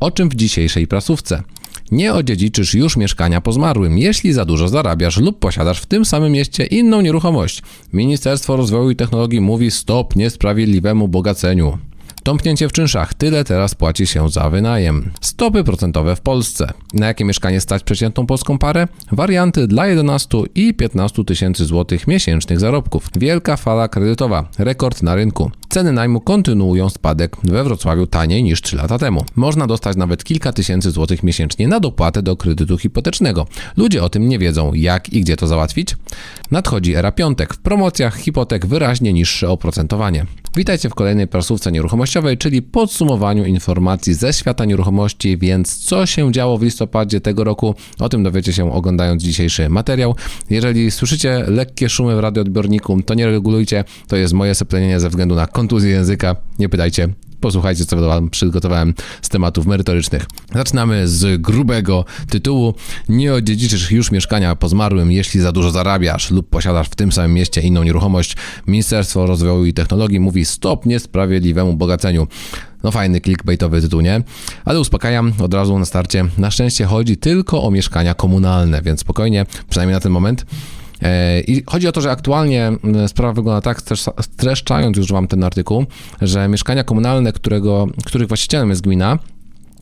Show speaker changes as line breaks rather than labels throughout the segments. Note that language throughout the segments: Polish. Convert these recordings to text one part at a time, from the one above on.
O czym w dzisiejszej prasówce? Nie odziedziczysz już mieszkania po zmarłym, jeśli za dużo zarabiasz lub posiadasz w tym samym mieście inną nieruchomość. Ministerstwo Rozwoju i Technologii mówi stop niesprawiedliwemu bogaceniu. Tąpnięcie w czynszach. Tyle teraz płaci się za wynajem. Stopy procentowe w Polsce. Na jakie mieszkanie stać przeciętną polską parę? Warianty dla 11 i 15 tysięcy złotych miesięcznych zarobków. Wielka fala kredytowa. Rekord na rynku. Ceny najmu kontynuują spadek we Wrocławiu taniej niż 3 lata temu. Można dostać nawet kilka tysięcy złotych miesięcznie na dopłatę do kredytu hipotecznego. Ludzie o tym nie wiedzą, jak i gdzie to załatwić. Nadchodzi era piątek. W promocjach hipotek wyraźnie niższe oprocentowanie. Witajcie w kolejnej prasówce nieruchomościowej, czyli podsumowaniu informacji ze świata nieruchomości, więc co się działo w listopadzie tego roku, o tym dowiecie się oglądając dzisiejszy materiał. Jeżeli słyszycie lekkie szumy w radioodbiorniku, to nie regulujcie, to jest moje seplenienie ze względu na kontuzję języka, nie pytajcie. Posłuchajcie, co wam przygotowałem z tematów merytorycznych. Zaczynamy z grubego tytułu. Nie odziedziczysz już mieszkania po zmarłym, jeśli za dużo zarabiasz lub posiadasz w tym samym mieście inną nieruchomość. Ministerstwo Rozwoju i Technologii mówi stop niesprawiedliwemu bogaceniu. No fajny clickbaitowy tytuł, nie? Ale uspokajam od razu na starcie. Na szczęście chodzi tylko o mieszkania komunalne, więc spokojnie, przynajmniej na ten moment. I chodzi o to, że aktualnie m, sprawa wygląda tak, stresz- streszczając już wam ten artykuł, że mieszkania komunalne, którego, których właścicielem jest gmina,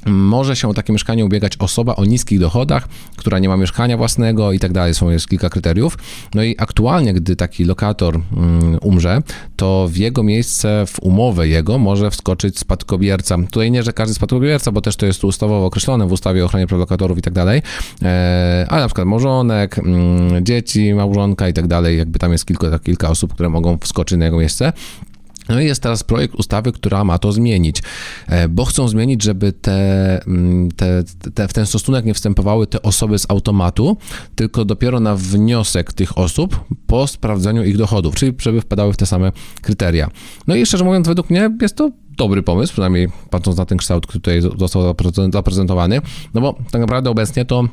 może się o takie mieszkanie ubiegać osoba o niskich dochodach, która nie ma mieszkania własnego i tak dalej. Są jest kilka kryteriów. No i aktualnie, gdy taki lokator mm, umrze, to w jego miejsce, w umowę jego może wskoczyć spadkobierca. Tutaj nie, że każdy spadkobierca, bo też to jest ustawowo określone w ustawie o ochronie praw lokatorów i tak dalej, e, ale na przykład małżonek, mm, dzieci, małżonka i tak dalej, jakby tam jest kilka, kilka osób, które mogą wskoczyć na jego miejsce. No i jest teraz projekt ustawy, która ma to zmienić, e, bo chcą zmienić, żeby te, mm, te, te, w ten stosunek nie wstępowały te osoby z automatu, tylko dopiero na wniosek tych osób po sprawdzeniu ich dochodów, czyli żeby wpadały w te same kryteria. No i szczerze mówiąc, według mnie jest to dobry pomysł, przynajmniej patrząc na ten kształt, który tutaj został zaprezent- zaprezentowany, no bo tak naprawdę obecnie to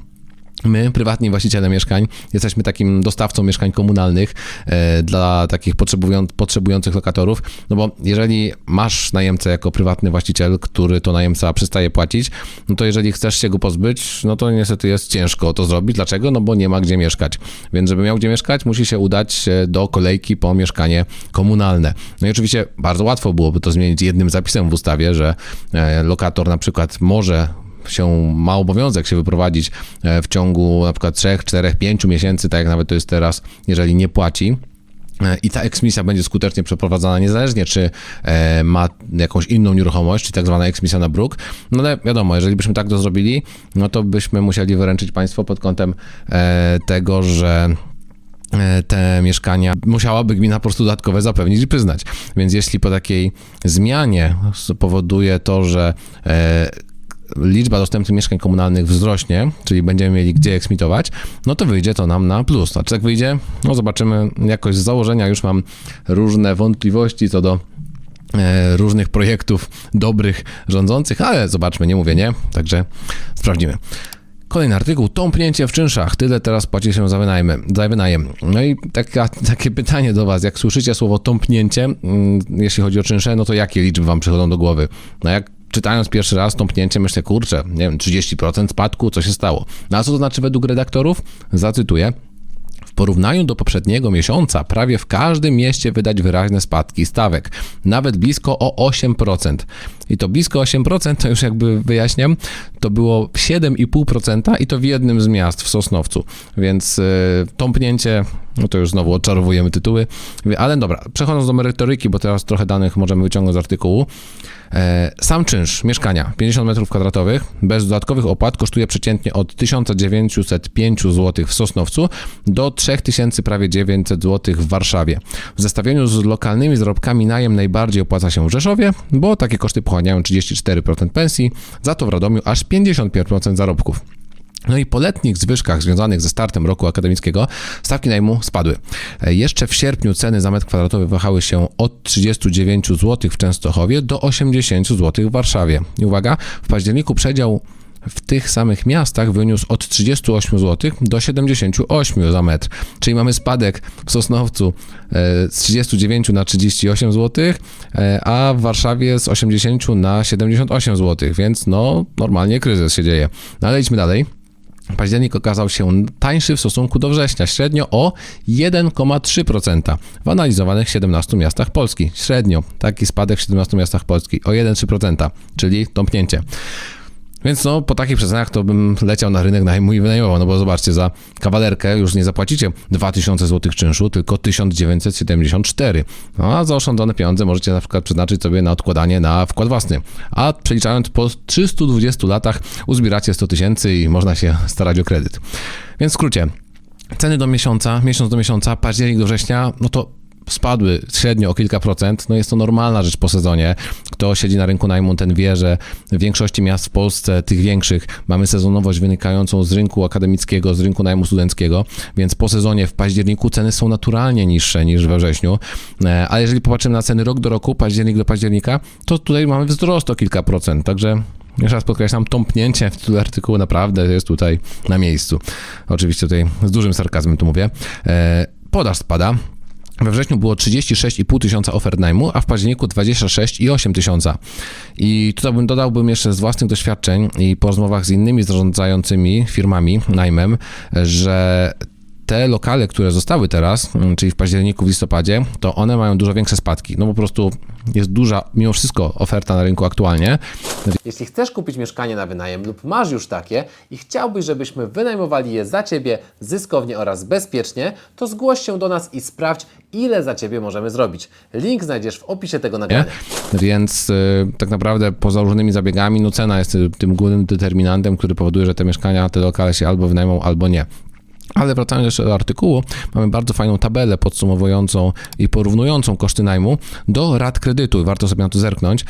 My, prywatni właściciele mieszkań, jesteśmy takim dostawcą mieszkań komunalnych e, dla takich potrzebują, potrzebujących lokatorów. No bo jeżeli masz najemcę jako prywatny właściciel, który to najemca przestaje płacić, no to jeżeli chcesz się go pozbyć, no to niestety jest ciężko to zrobić. Dlaczego? No bo nie ma gdzie mieszkać. Więc żeby miał gdzie mieszkać, musi się udać do kolejki po mieszkanie komunalne. No i oczywiście bardzo łatwo byłoby to zmienić jednym zapisem w ustawie, że e, lokator na przykład może się ma obowiązek się wyprowadzić e, w ciągu na przykład 3, 4, 5 miesięcy, tak jak nawet to jest teraz, jeżeli nie płaci. E, I ta eksmisja będzie skutecznie przeprowadzana niezależnie, czy e, ma jakąś inną nieruchomość, czy tak zwana eksmisja na bruk. No ale wiadomo, jeżeli byśmy tak to zrobili, no to byśmy musieli wyręczyć państwo pod kątem tego, że te mieszkania musiałaby gmina po prostu dodatkowe zapewnić i przyznać. Więc jeśli po takiej zmianie spowoduje to, że liczba dostępnych mieszkań komunalnych wzrośnie, czyli będziemy mieli gdzie eksmitować, no to wyjdzie to nam na plus. A czy tak wyjdzie? No zobaczymy. Jakoś z założenia już mam różne wątpliwości co do e, różnych projektów dobrych rządzących, ale zobaczmy, nie mówię nie, także sprawdzimy. Kolejny artykuł, tąpnięcie w czynszach. Tyle teraz płaci się za, wynajmy, za wynajem. No i taka, takie pytanie do Was. Jak słyszycie słowo tąpnięcie, mm, jeśli chodzi o czynsze, no to jakie liczby Wam przychodzą do głowy? No jak czytając pierwszy raz tąpnięcie, myślę, kurczę, nie wiem, 30% spadku, co się stało? No a co to znaczy według redaktorów? Zacytuję. W porównaniu do poprzedniego miesiąca prawie w każdym mieście wydać wyraźne spadki stawek, nawet blisko o 8%. I to blisko 8%, to już jakby wyjaśniam, to było 7,5% i to w jednym z miast w Sosnowcu. Więc yy, tąpnięcie, no to już znowu odczarowujemy tytuły. Ale dobra, przechodząc do merytoryki, bo teraz trochę danych możemy wyciągnąć z artykułu. E, Sam czynsz mieszkania 50 m2 bez dodatkowych opłat kosztuje przeciętnie od 1905 zł w Sosnowcu do 3000 prawie 900 zł w Warszawie. W zestawieniu z lokalnymi zarobkami najem najbardziej opłaca się w Rzeszowie, bo takie koszty pochłaniają 34% pensji, za to w Radomiu aż 55% zarobków. No i po letnich zwyżkach związanych ze startem roku akademickiego stawki najmu spadły. Jeszcze w sierpniu ceny za metr kwadratowy wahały się od 39 zł w Częstochowie do 80 zł w Warszawie. I uwaga, w październiku przedział w tych samych miastach wyniósł od 38 zł do 78 za metr. Czyli mamy spadek w Sosnowcu e, z 39 na 38 zł, e, a w Warszawie z 80 na 78 zł, więc no normalnie kryzys się dzieje. No ale idźmy dalej. Październik okazał się tańszy w stosunku do września, średnio o 1,3% w analizowanych 17 miastach Polski. Średnio taki spadek w 17 miastach Polski o 1,3%, czyli tąpnięcie. Więc no, po takich przecenach to bym leciał na rynek najmu i wynajmował, no bo zobaczcie, za kawalerkę już nie zapłacicie 2000 zł czynszu, tylko 1974. No a zaoszczędzone pieniądze możecie na przykład przeznaczyć sobie na odkładanie na wkład własny. A przeliczając po 320 latach uzbieracie 100 tysięcy i można się starać o kredyt. Więc w skrócie, ceny do miesiąca, miesiąc do miesiąca, październik do września, no to spadły średnio o kilka procent, no jest to normalna rzecz po sezonie. Kto siedzi na rynku najmu, ten wie, że w większości miast w Polsce, tych większych, mamy sezonowość wynikającą z rynku akademickiego, z rynku najmu studenckiego, więc po sezonie w październiku ceny są naturalnie niższe niż we wrześniu. E, A jeżeli popatrzymy na ceny rok do roku, październik do października, to tutaj mamy wzrost o kilka procent, także jeszcze raz podkreślam, tąpnięcie w tytule artykułu naprawdę jest tutaj na miejscu. Oczywiście tutaj z dużym sarkazmem to mówię. E, Podaż spada. We wrześniu było 36,5 tysiąca ofert najmu, a w październiku 26,8 tysiąca. I tutaj bym dodałbym jeszcze z własnych doświadczeń i po rozmowach z innymi zarządzającymi firmami najmem, że te lokale, które zostały teraz, mm, czyli w październiku, w listopadzie, to one mają dużo większe spadki. No po prostu jest duża, mimo wszystko, oferta na rynku aktualnie.
Jeśli chcesz kupić mieszkanie na wynajem lub masz już takie i chciałbyś, żebyśmy wynajmowali je za Ciebie zyskownie oraz bezpiecznie, to zgłoś się do nas i sprawdź, ile za Ciebie możemy zrobić. Link znajdziesz w opisie tego nagrania.
Więc y, tak naprawdę poza różnymi zabiegami, no cena jest tym głównym determinantem, który powoduje, że te mieszkania, te lokale się albo wynajmą, albo nie. Ale wracając jeszcze do artykułu, mamy bardzo fajną tabelę podsumowującą i porównującą koszty najmu do rat kredytu. Warto sobie na to zerknąć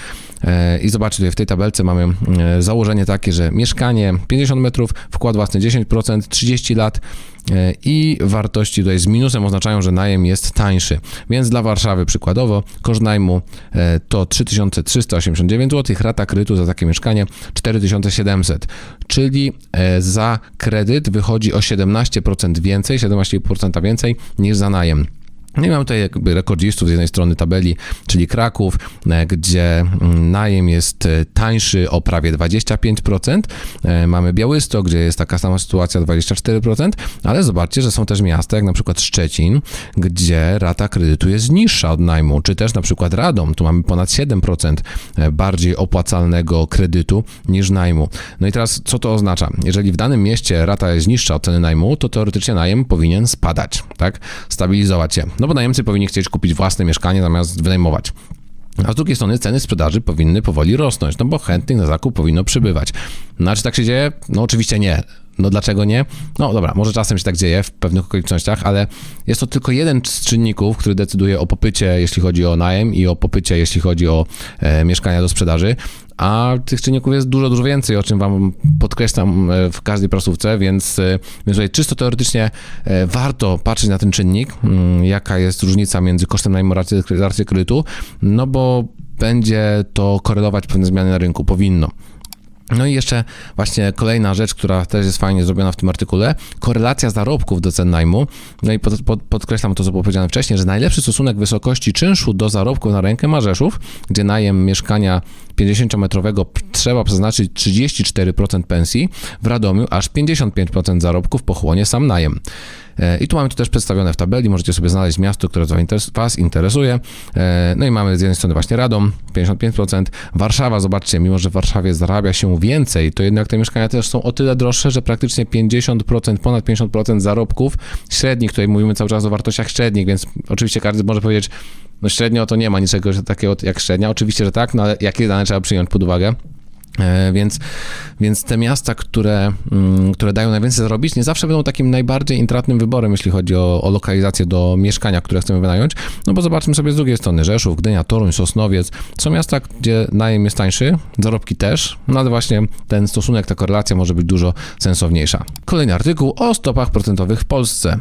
i zobaczyć, tutaj w tej tabelce mamy e, założenie takie, że mieszkanie 50 metrów, wkład własny 10%, 30 lat e, i wartości tutaj z minusem oznaczają, że najem jest tańszy. Więc dla Warszawy przykładowo koszt najmu e, to 3389 zł, rata kredytu za takie mieszkanie 4700, czyli e, za kredyt wychodzi o 17% więcej, 17% więcej niż za najem. No i mam tutaj jakby rekordzistów z jednej strony tabeli, czyli Kraków, e, gdzie mm, najem jest e, tańszy o prawie 25%. E, Mamy Białystok, gdzie jest taka sama sytuacja 24%, ale zobaczcie, że są też miasta jak na przykład Szczecin, gdzie rata kredytu jest niższa od najmu, czy też na przykład Radom, tu mamy ponad 7% bardziej opłacalnego kredytu niż najmu. No i teraz co to oznacza? Jeżeli w danym mieście rata jest niższa od ceny najmu, to teoretycznie najem powinien spadać, tak? Stabilizować się. No bo najemcy powinni chcieć kupić własne mieszkanie zamiast wynajmować. A z drugiej strony ceny sprzedaży powinny powoli rosnąć, no bo chętnych na zakup powinno przybywać. No czy tak się dzieje? No oczywiście nie. No dlaczego nie? No dobra, może czasem się tak dzieje w pewnych okolicznościach, ale jest to tylko jeden z czynników, który decyduje o popycie, jeśli chodzi o najem i o popycie, jeśli chodzi o e, mieszkania do sprzedaży. A tych czynników jest dużo, dużo więcej, o czym Wam podkreślam e, w każdej prasówce, więc, e, więc tutaj czysto teoretycznie e, warto patrzeć na ten czynnik, mm, jaka jest różnica między kosztem najmu raty kredytu, no bo będzie to korelować pewne zmiany na rynku, powinno. No i jeszcze właśnie kolejna rzecz, która też jest fajnie zrobiona w tym artykule, korelacja zarobków do cen najmu. No i pod, pod, podkreślam to, co było powiedziane wcześniej, że najlepszy stosunek wysokości czynszu do zarobków na rękę ma Rzeszów, gdzie najem mieszkania 50-metrowego trzeba przeznaczyć 34% pensji, w Radomiu aż 55% zarobków pochłonie sam najem. E, I tu mamy to też przedstawione w tabeli, możecie sobie znaleźć miasto, które Was interesuje. E, No i mamy z jednej strony właśnie Radom, 55%, Warszawa, zobaczcie, mimo że w Warszawie zarabia się więcej, to jednak te mieszkania też są o tyle droższe, że praktycznie 50%, ponad 50% zarobków średnich, tutaj mówimy cały czas o wartościach średnich, więc oczywiście każdy może powiedzieć, no średnio to nie ma niczego takiego jak średnia, oczywiście, że tak, no ale jakie dane trzeba przyjąć pod uwagę? E, Więc, więc te miasta, które, mm, które dają najwięcej zarobić, nie zawsze będą takim najbardziej intratnym wyborem, jeśli chodzi o, o lokalizację do mieszkania, które chcemy wynająć. No bo zobaczmy sobie z drugiej strony Rzeszów, Gdynia, Toruń, Sosnowiec. Są miasta, gdzie najem jest tańszy, zarobki też, no ale właśnie ten stosunek, ta korelacja może być dużo sensowniejsza. Kolejny artykuł o stopach procentowych w Polsce.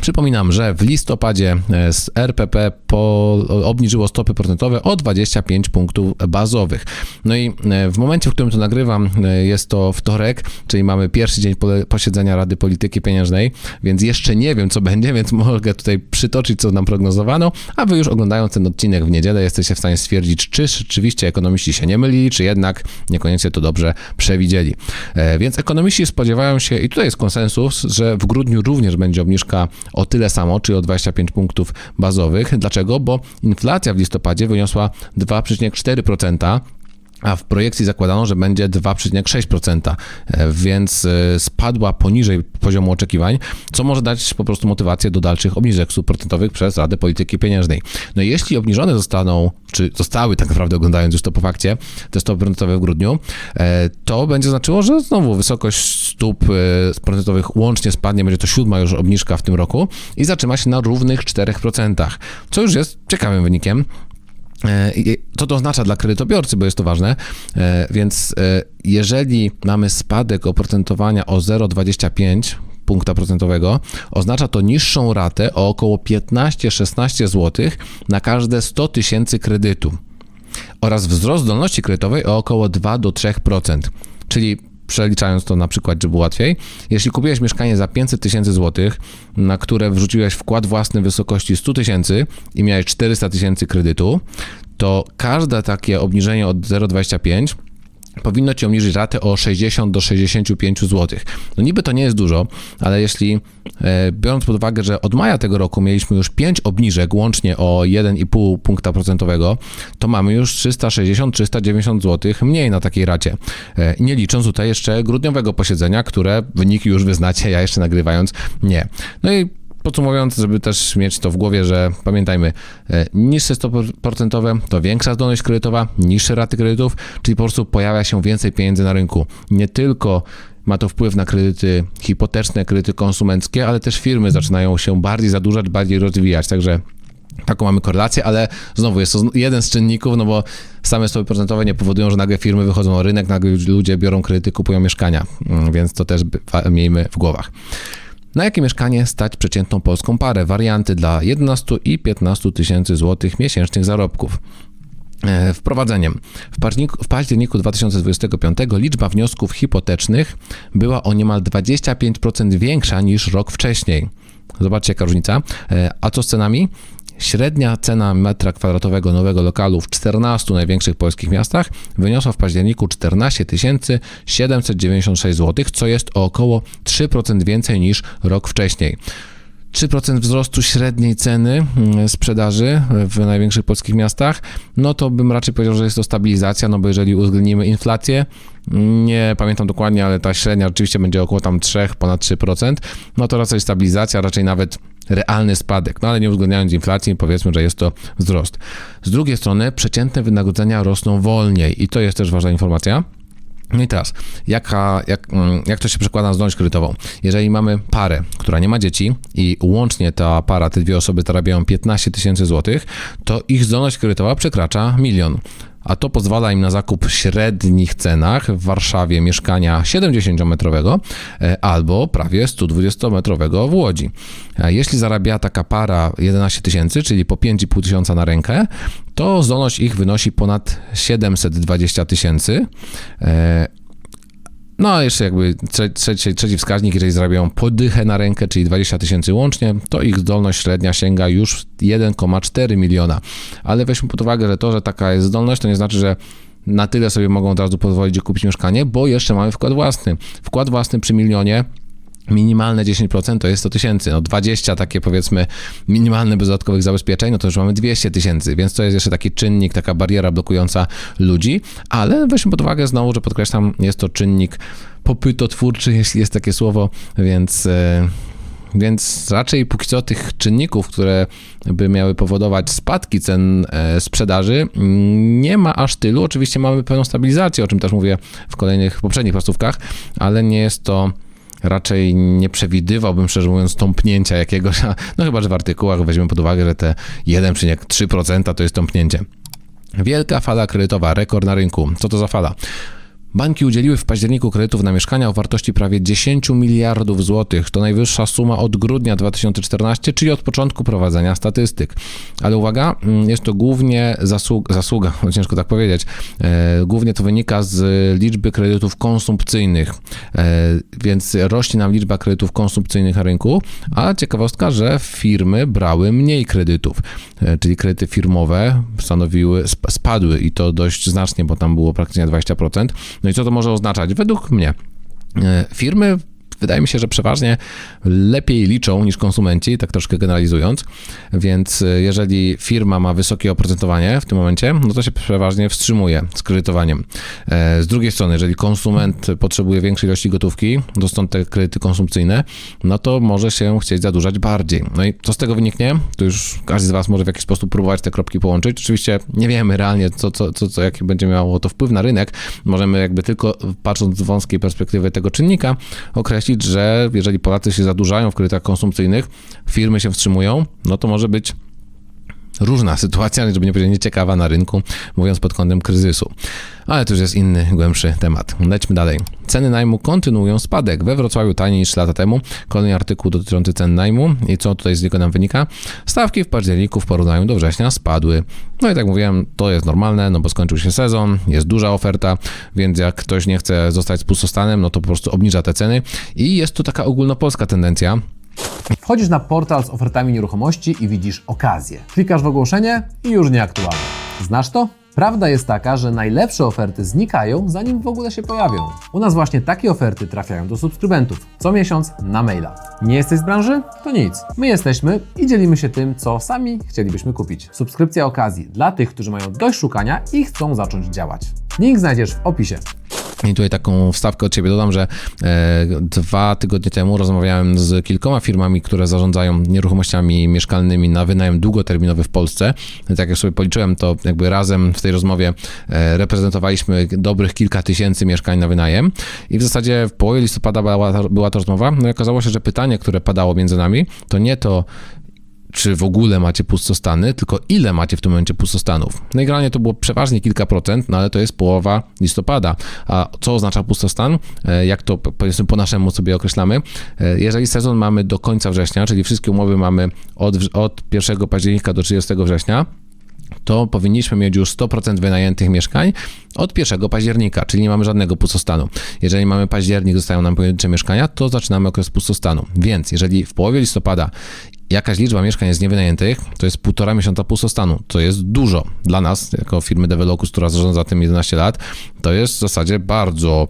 Przypominam, że w listopadzie e, z RPP po, obniżyło stopy procentowe o 25 punktów bazowych. No i e, w momencie, w którym to nagrywam, e, jest to wtorek, czyli mamy pierwszy dzień posiedzenia Rady Polityki Pieniężnej, więc jeszcze nie wiem, co będzie, więc mogę tutaj przytoczyć, co nam prognozowano, a wy już oglądając ten odcinek w niedzielę jesteście w stanie stwierdzić, czy rzeczywiście ekonomiści się nie mylili, czy jednak niekoniecznie to dobrze przewidzieli. Więc ekonomiści spodziewają się, i tutaj jest konsensus, że w grudniu również będzie obniżka o tyle samo, czyli o 25 punktów bazowych. Dlaczego? Bo inflacja w listopadzie wyniosła 2,4%. A w projekcji zakładano, że będzie 2,6%, e, więc e, spadła poniżej poziomu oczekiwań, co może dać po prostu motywację do dalszych obniżek stóp procentowych przez Radę Polityki Pieniężnej. No i jeśli obniżone zostaną, czy zostały tak naprawdę oglądając już to po fakcie, te stopy procentowe w grudniu, e, to będzie znaczyło, że znowu wysokość stóp procentowych łącznie spadnie, będzie to siódma już obniżka w tym roku i zatrzyma się na równych 4%, co już jest ciekawym wynikiem. E, Co to oznacza dla kredytobiorcy, bo jest to ważne. E, Więc e, jeżeli mamy spadek oprocentowania o 0,25 punkta procentowego, oznacza to niższą ratę o około 15-16 zł na każde 100 tysięcy kredytu oraz wzrost zdolności kredytowej o około 2 do 3%. Czyli przeliczając to na przykład, żeby łatwiej, jeśli kupiłeś mieszkanie za 500 tysięcy złotych, na które wrzuciłeś wkład własny w wysokości 100 tysięcy i miałeś 400 tysięcy kredytu, to każde takie obniżenie od 0,25 powinno ci obniżyć ratę o 60 do 65 zł. No niby to nie jest dużo, ale jeśli e, biorąc pod uwagę, że od maja tego roku mieliśmy już 5 obniżek łącznie o 1,5 punkta procentowego, to mamy już 360-390 zł mniej na takiej racie. E, nie licząc tutaj jeszcze grudniowego posiedzenia, które wyniki już wyznacie, ja jeszcze nagrywając nie. No i Podsumowując, żeby też mieć to w głowie, że pamiętajmy, e, niższe stopy procentowe to większa zdolność kredytowa, niższe raty kredytów, czyli po prostu pojawia się więcej pieniędzy na rynku. Nie tylko ma to wpływ na kredyty hipoteczne, kredyty konsumenckie, ale też firmy zaczynają się bardziej zadłużać, bardziej rozwijać. Także Taką mamy korelację, ale znowu jest to jeden z czynników, no bo same stopy procentowe nie powodują, że nagle firmy wychodzą na rynek, nagle ludzie biorą kredyty, kupują mieszkania, Mm, więc to też miejmy w głowach. Na jakie mieszkanie stać przeciętną polską parę? Warianty dla 11 i 15 tysięcy złotych miesięcznych zarobków. E, Wprowadzeniem. W październiku, w październiku 2025 liczba wniosków hipotecznych była o niemal 25% większa niż rok wcześniej. Zobaczcie jaka różnica. E, A co z cenami? Średnia cena metra kwadratowego nowego lokalu w 14 największych polskich miastach wyniosła w październiku 14 796 zł, co jest o około 3% więcej niż rok wcześniej. 3% wzrostu średniej ceny mm, sprzedaży w największych polskich miastach, no to bym raczej powiedział, że jest to stabilizacja, no bo jeżeli uwzględnimy inflację, nie pamiętam dokładnie, ale ta średnia oczywiście będzie około tam 3, ponad 3%, no to raczej stabilizacja, raczej nawet realny spadek, no ale nie uwzględniając inflacji, powiedzmy, że jest to wzrost. Z drugiej strony przeciętne wynagrodzenia rosną wolniej i to jest też ważna informacja. No i teraz, jaka, jak, mm, jak to się przekłada na zdolność kredytową? Jeżeli mamy parę, która nie ma dzieci i łącznie ta para, te dwie osoby zarabiają 15 tysięcy złotych, to ich zdolność kredytowa przekracza milion. A to pozwala im na zakup w średnich cenach w Warszawie mieszkania 70-metrowego e, albo prawie 120-metrowego w Łodzi. A jeśli zarabia taka para 11 tysięcy, czyli po 5,5 tysiąca na rękę, to zdolność ich wynosi ponad 720 tysięcy. No, jeszcze jakby trze- trzeci, trzeci wskaźnik, jeżeli zarabiają podychę na rękę, czyli 20 tysięcy łącznie, to ich zdolność średnia sięga już 1,4 miliona. Ale weźmy pod uwagę, że to, że taka jest zdolność, to nie znaczy, że na tyle sobie mogą od razu pozwolić kupić mieszkanie, bo jeszcze mamy wkład własny. Wkład własny przy milionie Minimalne 10% to jest 100 tysięcy, no 20 takie powiedzmy minimalne bez dodatkowych zabezpieczeń, no to już mamy 200 tysięcy, więc to jest jeszcze taki czynnik, taka bariera blokująca ludzi, ale weźmy pod uwagę znowu, że podkreślam, jest to czynnik popytotwórczy, jeśli jest takie słowo, więc... e, więc raczej póki co tych czynników, które by miały powodować spadki cen e, sprzedaży, nie ma aż tylu. Oczywiście mamy pewną stabilizację, o czym też mówię w kolejnych, poprzednich prostówkach, ale nie jest to raczej nie przewidywałbym, szczerze mówiąc, tąpnięcia jakiegoś, no chyba, że w artykułach weźmiemy pod uwagę, że te 1,3% to jest tąpnięcie. Wielka fala kredytowa, rekord na rynku. Co to za fala? Banki udzieliły w październiku kredytów na mieszkania o wartości prawie 10 miliardów złotych. To najwyższa suma od grudnia 2014, czyli od początku prowadzenia statystyk. Ale uwaga, mm, jest to głównie zasługa, zasługa ciężko tak powiedzieć, e, głównie to wynika z liczby kredytów konsumpcyjnych, e, więc rośnie nam liczba kredytów konsumpcyjnych na rynku, a ciekawostka, że firmy brały mniej kredytów, e, czyli kredyty firmowe stanowiły, sp- spadły i to dość znacznie, bo tam było praktycznie 20%. No i co to może oznaczać? Według mnie e, firmy wydaje mi się, że przeważnie lepiej liczą niż konsumenci, tak troszkę generalizując, więc e, jeżeli firma ma wysokie oprocentowanie w tym momencie, no to się przeważnie wstrzymuje z kredytowaniem. E, Z drugiej strony, jeżeli konsument potrzebuje większej ilości gotówki, to stąd te kredyty konsumpcyjne, no to może się chcieć zadłużać bardziej. No i co z tego wyniknie? To już każdy z Was może w jakiś sposób próbować te kropki połączyć. Oczywiście nie wiemy realnie, co, co, co, co jaki będzie miało to wpływ na rynek. Możemy jakby tylko patrząc z wąskiej perspektywy tego czynnika określić, że jeżeli Polacy się zadłużają w kredytach konsumpcyjnych, firmy się wstrzymują, no to może być różna sytuacja, żeby nie powiedzieć nieciekawa na rynku, mówiąc pod kątem kryzysu. Ale to już jest inny, głębszy temat. Lećmy dalej. Ceny najmu kontynuują spadek. We Wrocławiu taniej niż lata temu. Kolejny artykuł dotyczący cen najmu. I co tutaj z niego nam wynika? Stawki w październiku w porównaniu do września spadły. No i tak mówiłem, to jest normalne, no bo skończył się sezon, jest duża oferta, więc jak ktoś nie chce zostać z pustostanem, no to po prostu obniża te ceny. I jest to taka ogólnopolska tendencja.
Wchodzisz na portal z ofertami nieruchomości i widzisz okazję. Klikasz w ogłoszenie i już nieaktualne. Znasz to? Prawda jest taka, że najlepsze oferty znikają, zanim w ogóle się pojawią. U nas właśnie takie oferty trafiają do subskrybentów co miesiąc na maila. Nie jesteś z branży? To nic. My jesteśmy i dzielimy się tym, co sami chcielibyśmy kupić. Subskrypcja okazji dla tych, którzy mają dość szukania i chcą zacząć działać. Link znajdziesz w opisie.
I tutaj taką wstawkę od Ciebie dodam, że e, dwa tygodnie temu rozmawiałem z kilkoma firmami, które zarządzają nieruchomościami mieszkalnymi na wynajem długoterminowy w Polsce. Tak jak sobie policzyłem, to jakby razem w tej rozmowie e, reprezentowaliśmy dobrych kilka tysięcy mieszkań na wynajem. I w zasadzie w połowie listopada była, była to rozmowa. No i okazało się, że pytanie, które padało między nami, to nie to, czy w ogóle macie pustostany, tylko ile macie w tym momencie pustostanów. I generalnie to było przeważnie kilka procent, no ale to jest połowa listopada. A co oznacza pustostan? E, Jak to po- powiedzmy po naszemu sobie określamy? E, Jeżeli sezon mamy do końca września, czyli wszystkie umowy mamy od, od 1 października do 30 września, to powinniśmy mieć już 100% wynajętych mieszkań od 1 października, czyli nie mamy żadnego pustostanu. Jeżeli mamy październik, zostają nam pojedyncze mieszkania, to zaczynamy okres pustostanu. Więc jeżeli w połowie listopada jakaś liczba mieszkań jest niewynajętych, to jest półtora miesiąca pustostanu. To jest dużo dla nas, jako firmy Develocus, która zarządza tym 11 lat. To jest w zasadzie bardzo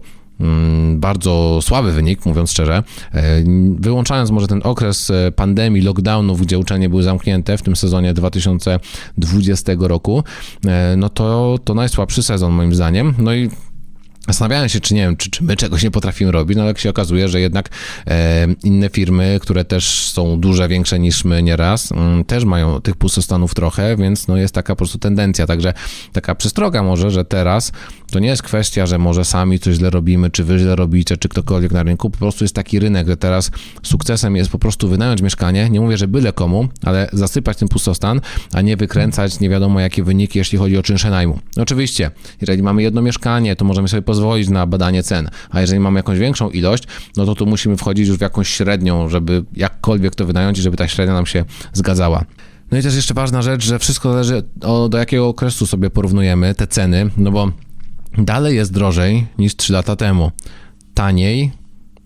bardzo słaby wynik, mówiąc szczerze. E, Wyłączając może ten okres e, pandemii, lockdownów, gdzie uczelnie były zamknięte w tym sezonie 2020 roku, e, no to, to najsłabszy sezon moim zdaniem. No i Zastanawiałem się, czy nie wiem, czy, czy my czegoś nie potrafimy robić, no ale jak się okazuje, że jednak e, inne firmy, które też są duże, większe niż my nieraz, mm, też mają tych pustostanów trochę, więc no jest taka po prostu tendencja. Także taka przestroga może, że teraz to nie jest kwestia, że może sami coś źle robimy, czy wy źle robicie, czy ktokolwiek na rynku. Po prostu jest taki rynek, że teraz sukcesem jest po prostu wynająć mieszkanie. Nie mówię, że byle komu, ale zasypać ten pustostan, a nie wykręcać nie wiadomo jakie wyniki, jeśli chodzi o czynsze najmu. Oczywiście, jeżeli mamy jedno mieszkanie, to możemy sobie pozwolić na badanie cen, a jeżeli mamy jakąś większą ilość, no to tu musimy wchodzić już w jakąś średnią, żeby jakkolwiek to wynająć i żeby ta średnia nam się zgadzała. No i też jeszcze ważna rzecz, że wszystko zależy o, do jakiego okresu sobie porównujemy te ceny, no bo dalej jest drożej niż 3 lata temu. Taniej,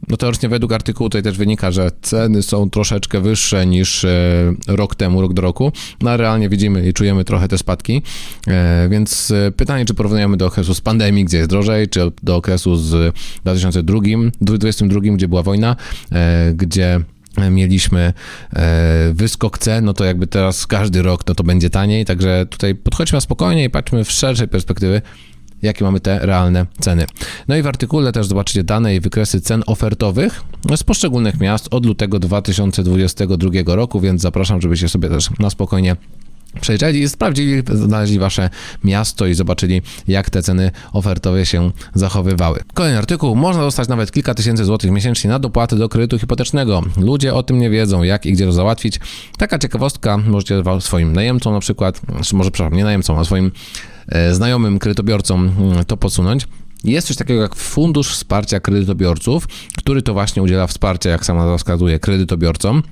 no teoretycznie według artykułu tutaj też wynika, że ceny są troszeczkę wyższe niż e, rok temu, rok do roku, no a realnie widzimy i czujemy trochę te spadki, e, więc e, pytanie, czy porównujemy do okresu z pandemii, gdzie jest drożej, czy do okresu z 2002, 2022, gdzie była wojna, gdzie mieliśmy wyskok cen, no to jakby teraz każdy rok, no to będzie taniej, także tutaj podchodźmy spokojnie i patrzmy w szerszej perspektywy, jakie mamy te realne ceny. No i w artykule też zobaczycie dane i wykresy cen ofertowych z poszczególnych miast od lutego 2022 roku, więc zapraszam, żebyście sobie też na spokojnie przejrzeli i sprawdzili, znaleźli wasze miasto i zobaczyli, jak te ceny ofertowe się zachowywały. Kolejny artykuł. Można dostać nawet kilka tysięcy złotych miesięcznie na dopłaty do kredytu hipotecznego. Ludzie o tym nie wiedzą, jak i gdzie to załatwić. Taka ciekawostka, możecie swoim najemcom na przykład, czy może, przepraszam, nie najemcom, a swoim e, znajomym kredytobiorcom mm, to podsunąć. Jest coś takiego jak Fundusz Wsparcia Kredytobiorców, który to właśnie udziela wsparcia, jak sama wskazuje, kredytobiorcom.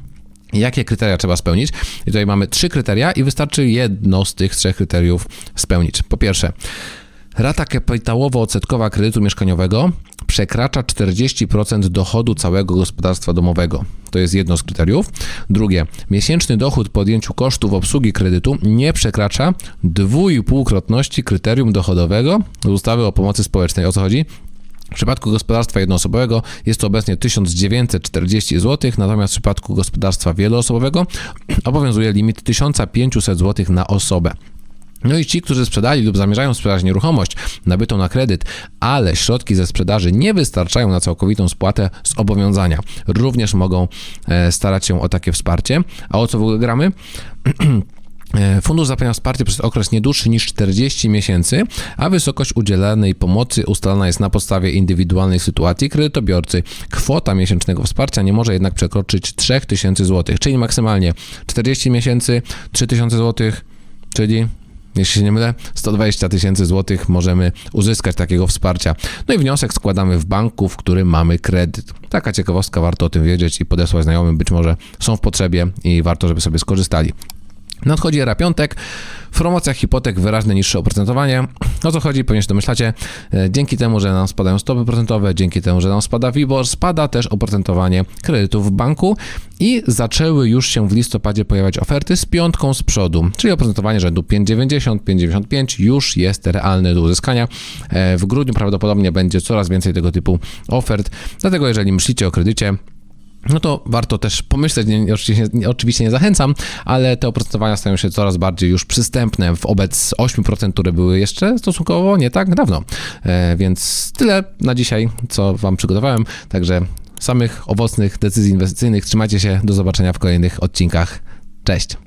Jakie kryteria trzeba spełnić? I tutaj mamy trzy kryteria i wystarczy jedno z tych trzech kryteriów spełnić. Po pierwsze, rata kapitałowo-odsetkowa kredytu mieszkaniowego przekracza 40% dochodu całego gospodarstwa domowego. To jest jedno z kryteriów. Drugie, miesięczny dochód po odjęciu kosztów obsługi kredytu nie przekracza dwójpółkrotności kryterium dochodowego z ustawy o pomocy społecznej. O co chodzi? W przypadku gospodarstwa jednoosobowego jest to obecnie 1940 zł, natomiast w przypadku gospodarstwa wieloosobowego obowiązuje limit 1500 zł na osobę. No i ci, którzy sprzedali lub zamierzają sprzedać nieruchomość nabytą na kredyt, ale środki ze sprzedaży nie wystarczają na całkowitą spłatę zobowiązania, również mogą e, starać się o takie wsparcie. A o co w ogóle gramy? E, Fundusz zapewnia wsparcie przez okres nie dłuższy niż 40 miesięcy, a wysokość udzielanej pomocy ustalana jest na podstawie indywidualnej sytuacji kredytobiorcy. Kwota miesięcznego wsparcia nie może jednak przekroczyć 3000 zł, czyli maksymalnie 40 miesięcy, 3000 zł, czyli jeśli się nie mylę, 120 tysięcy złotych możemy uzyskać takiego wsparcia. No i wniosek składamy w banku, w którym mamy kredyt. Taka ciekawostka, warto o tym wiedzieć i podesłać znajomym, być może są w potrzebie i warto, żeby sobie skorzystali. Nadchodzi era piątek. W promocjach hipotek wyraźne niższe oprocentowanie. O co chodzi, pewnie się domyślacie. E, Dzięki temu, że nam spadają stopy procentowe, dzięki temu, że nam spada WIBOR, spada też oprocentowanie kredytów w banku i zaczęły już się w listopadzie pojawiać oferty z piątką z przodu, czyli oprocentowanie rzędu 5,90, 5,95 już jest realne do uzyskania. E, W grudniu prawdopodobnie będzie coraz więcej tego typu ofert, dlatego jeżeli myślicie o kredycie, no to warto też pomyśleć, nie, oczywiście, nie, oczywiście nie zachęcam, ale te oprocentowania stają się coraz bardziej już przystępne wobec 8%, które były jeszcze stosunkowo nie tak dawno. E, więc tyle na dzisiaj, co Wam przygotowałem. Także samych owocnych decyzji inwestycyjnych trzymajcie się, do zobaczenia w kolejnych odcinkach. Cześć!